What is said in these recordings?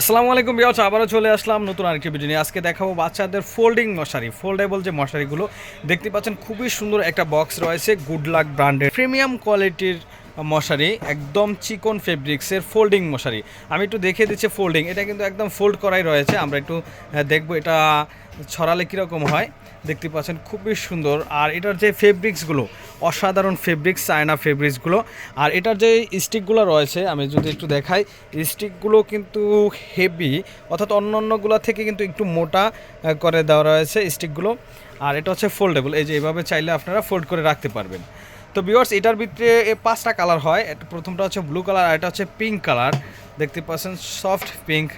আসসালামু আলাইকুম বিয়াস আবারও চলে আসলাম নতুন আরেকটি ভিডিও নিয়ে। আজকে দেখাবো বাচ্চাদের ফোল্ডিং মশারি ফোল্ডেবল যে মশারিগুলো, দেখতে পাচ্ছেন খুবই সুন্দর একটা বক্স রয়েছে গুড লাক ব্র্যান্ডের প্রিমিয়াম কোয়ালিটির মশারি, একদম চিকন ফেব্রিক্সের ফোল্ডিং মশারি। আমি একটু দেখিয়ে দিচ্ছি ফোল্ডিং, এটা কিন্তু একদম ফোল্ড করাই রয়েছে। আমরা একটু দেখব এটা ছড়ালে কীরকম হয়। দেখতে পাচ্ছেন, খুবই সুন্দর। আর এটার যে ফেব্রিক্সগুলো, অসাধারণ ফেব্রিক্স চায়না ফেব্রিক্সগুলো। আর এটার যে স্টিকগুলো রয়েছে, আমি যদি একটু দেখাই, স্টিকগুলো কিন্তু হেভি, অর্থাৎ অন্য অন্যগুলো থেকে কিন্তু একটু মোটা করে দেওয়া রয়েছে স্টিকগুলো। আর এটা হচ্ছে ফোল্ডেবল, এই যে এভাবে চাইলে আপনারা ফোল্ড করে রাখতে পারবেন। তো ভিউয়ার্স এটার ভিতরে পাঁচটা কালার হয়। প্রথমটা হচ্ছে ব্লু কালার আর এটা হচ্ছে পিঙ্ক কালার দেখতে পাচ্ছেন সফট পিঙ্ক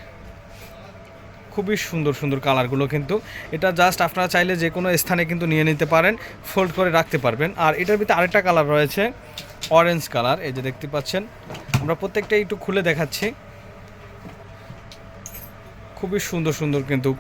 খুবই সুন্দর সুন্দর কালারগুলো কিন্তু। এটা জাস্ট আপনারা চাইলে যে কোনো স্থানে কিন্তু নিয়ে নিতে পারেন ফোল্ড করে রাখতে পারবেন। আর এটার ভিতরে আরেকটা কালার রয়েছে অরেঞ্জ কালার এই যে দেখতে পাচ্ছেন, আমরা প্রত্যেকটা একটু খুলে দেখাচ্ছি। খুবই সুন্দর সুন্দর কিন্তু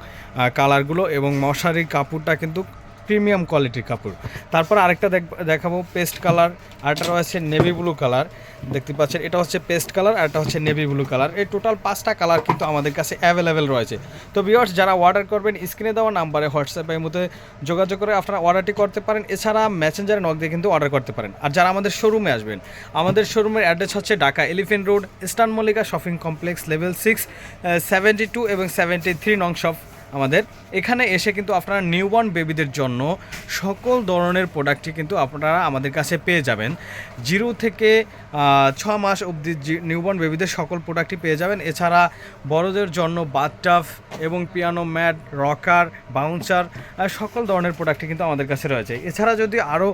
কালারগুলো এবং মশারির কাপড়টা কিন্তু প্রিমিয়াম কোয়ালিটির কাপড়। তারপর আরেকটা দেখ- দেখাবো পেস্ট কালার আরেকটা রয়েছে নেভি ব্লু কালার। দেখতে পাচ্ছেন, এটা হচ্ছে পেস্ট কালার, আর এটা হচ্ছে নেভি ব্লু কালার। এই টোটাল পাঁচটা কালার কিন্তু আমাদের কাছে অ্যাভেলেবেল রয়েছে। তো ভিউয়ার্স যারা অর্ডার করবেন স্ক্রিনে দেওয়া নাম্বারে হোয়াটসঅ্যাপের মধ্যে যোগাযোগ করে আপনারা অর্ডারটি করতে পারেন। এছাড়া মেসেঞ্জারে নক দিয়ে কিন্তু অর্ডার করতে পারেন। আর যারা আমাদের শোরুমে আসবেন, আমাদের শোরুমের অ্যাড্রেস হচ্ছে Dhaka elephant road eastern Mallika shopping complex level six seventy two এবং সেভেন্টি থ্রি নং শপ আমাদের। এখানে এসে কিন্তু আপনারা নিউবর্ন বেবিদের জন্য সকল ধরনের প্রোডাক্টই কিন্তু আপনারা আমাদের কাছে পেয়ে যাবেন। জিরো থেকে ছ মাস অবধি নিউবর্ন বেবিদের সকল প্রোডাক্টই পেয়ে যাবেন। এছাড়া বড়দের জন্য বাথটাফ এবং পিয়ানো ম্যাট, রকার, বাউন্সার সকল ধরনের প্রোডাক্টই কিন্তু আমাদের কাছে রয়েছে। এছাড়া যদি আরও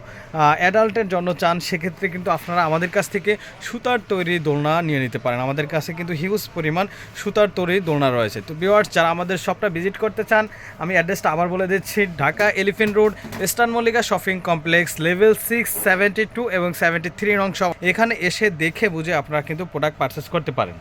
অ্যাডাল্টের জন্য চান, সেক্ষেত্রে কিন্তু আপনারা আমাদের কাছ থেকে সুতার তৈরি দোলনা নিয়ে নিতে পারেন। আমাদের কাছে কিন্তু হিউজ পরিমাণ সুতার তৈরি দোলনা রয়েছে। তো ভিউয়ার্স যারা আমাদের শপটা ভিজিট করতে চান, আমি অ্যাড্রেসটা আবার বলে দিচ্ছি। Dhaka elephant road eastern Mallika shopping complex level six seventy two এবং সেভেন্টি থ্রি নং এখানে এসে দেখে বুঝে আপনারা কিন্তু প্রোডাক্ট পারচেস করতে পারেন।